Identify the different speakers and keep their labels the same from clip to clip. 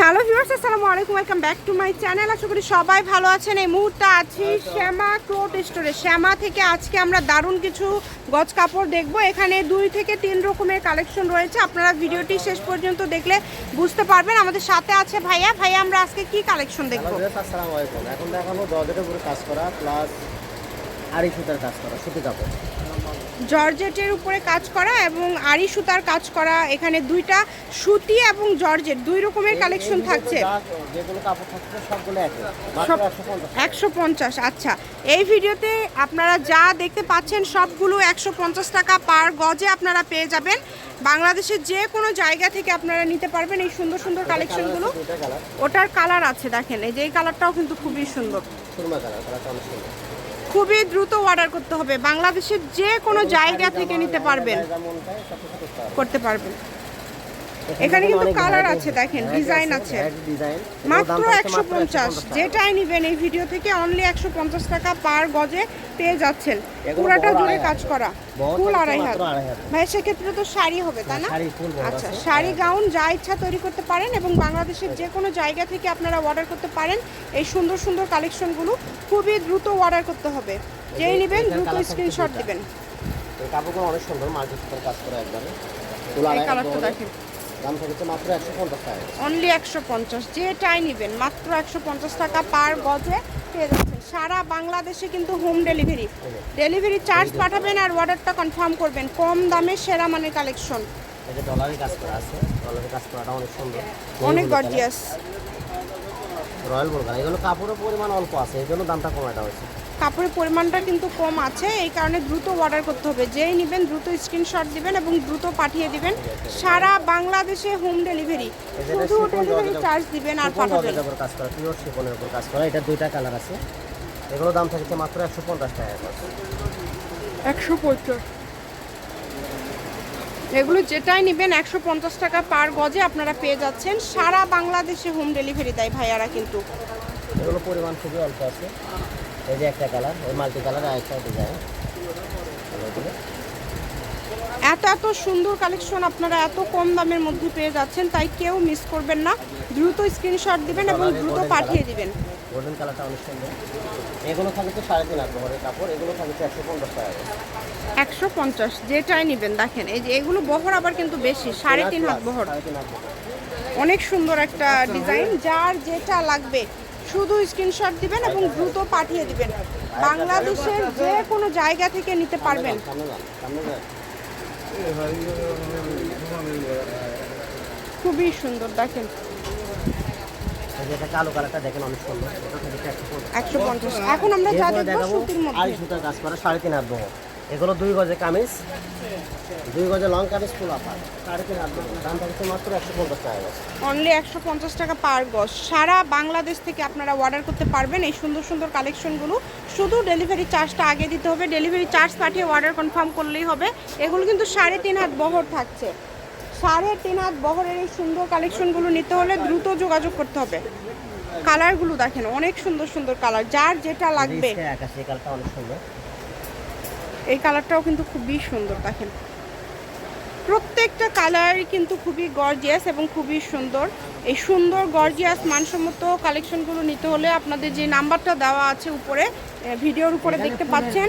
Speaker 1: Hello viewers আসসালামু আলাইকুম welcome back to my channel. আশা করি সবাই ভালো আছেন। এই মুহূর্তে আছি শ্যামা ক্লোথ স্টোরে। শ্যামা থেকে আজকে আমরা দারুণ কিছু গজ কাপড় দেখব। এখানে দুই থেকে তিন রকমের কালেকশন রয়েছে। আপনারা ভিডিওটি শেষ পর্যন্ত দেখলে বুঝতে পারবেন। আমাদের সাথে আছে ভাইয়া। ভাইয়া আমরা আজকে কি কালেকশন দেখব?
Speaker 2: আসসালামু আলাইকুম। এখন দেখাবো দরজার উপরে কাজ করা প্লাস আড়ি সুতার কাজ করা সুতি কাপড়।
Speaker 1: জর্জেটের উপরে কাজ করা এবং আড়ি সুতার কাজ করা এখানে দুইটা সুতি এবং জর্জেট দুই রকমের কালেকশন থাকছে।
Speaker 2: একশো পঞ্চাশ
Speaker 1: আচ্ছা। এই ভিডিওতে আপনারা যা দেখতে পাচ্ছেন সবগুলো একশো পঞ্চাশ টাকা পার গজে আপনারা পেয়ে যাবেন। বাংলাদেশের যে কোনো জায়গা থেকে আপনারা নিতে পারবেন এই সুন্দর সুন্দর কালেকশনগুলো। ওটার কালার আছে দেখেন এই যে এই কালারটাও কিন্তু খুবই সুন্দর। খুবই দ্রুত অর্ডার করতে হবে। বাংলাদেশের যে কোনো জায়গা থেকে নিতে পারবেন।
Speaker 2: করতে পারবেন।
Speaker 1: এখানে কিন্তু কালার আছে দেখেন ডিজাইন আছে মাত্র একশো পঞ্চাশ। যেটাই নিবেন এই ভিডিও থেকে অনলি একশো পঞ্চাশ টাকা পার গজে পেয়ে যাচ্ছেন। পুরাটা জুড়ে কাজ করা। ফুল আড়াই হাত। ভাই সেক্ষেত্রে তো শাড়ি হবে তাই না?
Speaker 2: বহর
Speaker 1: আচ্ছা শাড়ি গাউন যা ইচ্ছা তৈরি করতে পারেন এবং বাংলাদেশের যে কোনো জায়গা থেকে আপনারা অর্ডার করতে পারেন। এই সুন্দর সুন্দর কালেকশনগুলো খুবই দ্রুত অর্ডার করতে হবে। যেই নেবেন দ্রুত স্ক্রিনশট। দিবেন।
Speaker 2: কাপড়গুলো অনেক সুন্দর সুতার কাজ করা একবারে।
Speaker 1: এই কালারটা দেখেন।
Speaker 2: দাম থাকছে মাত্র একশো পঞ্চাশ টাকা।
Speaker 1: অনলি একশো পঞ্চাশ যেটাই নেবেন মাত্র একশো পঞ্চাশ টাকা পার গজে পেয়ে যাচ্ছেন। সারা বাংলাদেশে কিন্তু হোম ডেলিভারি ডেলিভারি চার্জ পাঠাবেন আর অর্ডারটা কনফার্ম করবেন। কম দামে সেরা মানের কালেকশন
Speaker 2: ডলারের কাজ করা আছে ডলারের কাজ করাটা অনেক সুন্দর।
Speaker 1: অনেক গর্জিয়াস
Speaker 2: রয়্যাল বোরগান এগুলো কাপড়ের পরিমাণ অল্প আছে এই জন্য দামটা দেওয়া হয়েছে।
Speaker 1: কাপড়ের পরিমাণটা কিন্তু কম আছে এই কারণে দ্রুত অর্ডার করতে হবে। যেই নেবেন দ্রুত স্ক্রিনশট দিবেন এবং দ্রুত পাঠিয়ে দিবেন। সারা বাংলাদেশে হোম ডেলিভারি শুধু ডেলিভারি চার্জ দিবেন আর পাঠাবেন।
Speaker 2: উপর কাজ করা পিওর শিফনের উপর কাজ করা এটা দুইটা কালার আছে। এগুলো দাম থাকছে মাত্র একশো পঞ্চাশ টাকা
Speaker 1: একশো পঞ্চাশ। এগুলো যেটাই নেবেন একশো পঞ্চাশ টাকা পার গজে আপনারা পেয়ে যাচ্ছেন। সারা বাংলাদেশে হোম ডেলিভারি দেয় ভাইয়ারা কিন্তু।
Speaker 2: এগুলো পরিমাণ খুবই অল্প আছে। এই যে একটা কালার এই মাল্টি কালার আর একটা ডিজাইন
Speaker 1: এত এত সুন্দর কালেকশন আপনারা এত কম দামের মধ্যে পেয়ে যাচ্ছেন তাই কেউ মিস করবেন না। দ্রুত স্ক্রিনশট দিবেন এবং দ্রুত পাঠিয়ে দিবেন।
Speaker 2: গোল্ডেন কালারটা অনেক সুন্দর। এগুলো থাকছে সাড়ে তিন বহরের কাপড় এগুলো থাকছে একশো পঞ্চাশ টাকা
Speaker 1: একশো পঞ্চাশ যেটাই নেবেন দেখেন এই যে এগুলো বহর আবার কিন্তু বেশি সাড়ে তিন হাত বহর। অনেক সুন্দর একটা ডিজাইন যার যেটা লাগবে শুধু স্ক্রিনশট দিবেন এবং দ্রুত পাঠিয়ে দিবেন। বাংলাদেশের যে কোনো জায়গা থেকে নিতে পারবেন। খুবই সুন্দর দেখেন।
Speaker 2: এই যে কালো কালারটা দেখেন অনেক সুন্দর। একশো পঞ্চাশ।
Speaker 1: এখন আমরা যা দেখব সুতির মধ্যে।
Speaker 2: আড়াই সুতার কাজ করা সাড়ে তিন হাত বহর এগুলো দুই গজে কামিজ। দুই গজে লং কামিজ ফুল আপার। সাড়ে তিন হাত বহর দাম থাকছে মাত্র একশো পঞ্চাশ টাকা
Speaker 1: অনলি একশো পঞ্চাশ টাকা পার গজ। সারা বাংলাদেশ থেকে আপনারা অর্ডার করতে পারবেন এই সুন্দর সুন্দর কালেকশনগুলো। শুধু ডেলিভারি চার্জটা আগে দিতে হবে। ডেলিভারি চার্জ পাঠিয়ে অর্ডার কনফার্ম করলেই হবে। এগুলো কিন্তু সাড়ে তিন হাত বহর থাকছে। সাড়ে তিন হাত বহরের এই সুন্দর কালেকশনগুলো নিতে হলে দ্রুত যোগাযোগ করতে হবে। কালারগুলো দেখেন অনেক সুন্দর সুন্দর কালার যার যেটা লাগবে। এই কালারটাও কিন্তু খুবই সুন্দর দেখেন। প্রত্যেকটা কালারই কিন্তু খুবই গর্জিয়াস এবং খুবই সুন্দর। এই সুন্দর গর্জিয়াস মানসম্মত কালেকশনগুলো নিতে হলে আপনাদের যে নাম্বারটা দেওয়া আছে উপরে ভিডিওর উপরে দেখতে পাচ্ছেন।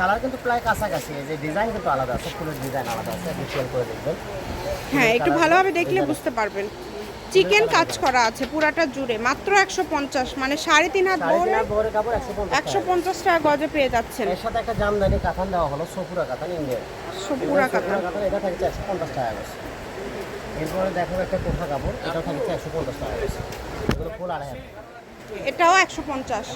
Speaker 2: কালার কিন্তু প্রায় কাছাকাছি। যে ডিজাইন কিন্তু আলাদা আছে ফুলের ডিজাইন আলাদা আছে করে দেখবেন।
Speaker 1: হ্যাঁ একটু ভালোভাবে দেখলে বুঝতে পারবেন। চিকেন কাজ করা আছে পুরাটা জুড়ে। মাত্র একশো পঞ্চাশ মানে সাড়ে তিন হাত
Speaker 2: কাপড় একশো পঞ্চাশ টাকা।
Speaker 1: গজে পেয়ে যাচ্ছেন।
Speaker 2: এর সাথে একটা জামদানি কাতান দেওয়া হলো সপুরা কাতান ইন্ডিয়ান।
Speaker 1: কাতা
Speaker 2: সপুরা কাতান এটা থাকছে একশো পঞ্চাশ টাকা করে এরপরে দেখাবো একটা কোঠা কাপড় এটা থাকছে একশো পঞ্চাশ টাকা করে এগুলো ফুল আড়াই
Speaker 1: এটাও একশো পঞ্চাশ।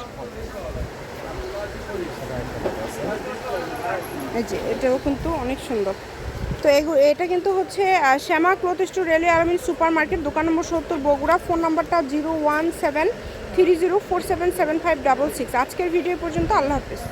Speaker 1: এই যে এটাও কিন্তু অনেক সুন্দর। তো এটা কিন্তু হচ্ছে Shyama cloth store, railway Armin super market দোকান নম্বর সত্তর, বগুড়া। ফোন নম্বরটা zero one seven three zero four seven seven five double six. আজকের ভিডিও পর্যন্ত আল্লাহ হাফিজ।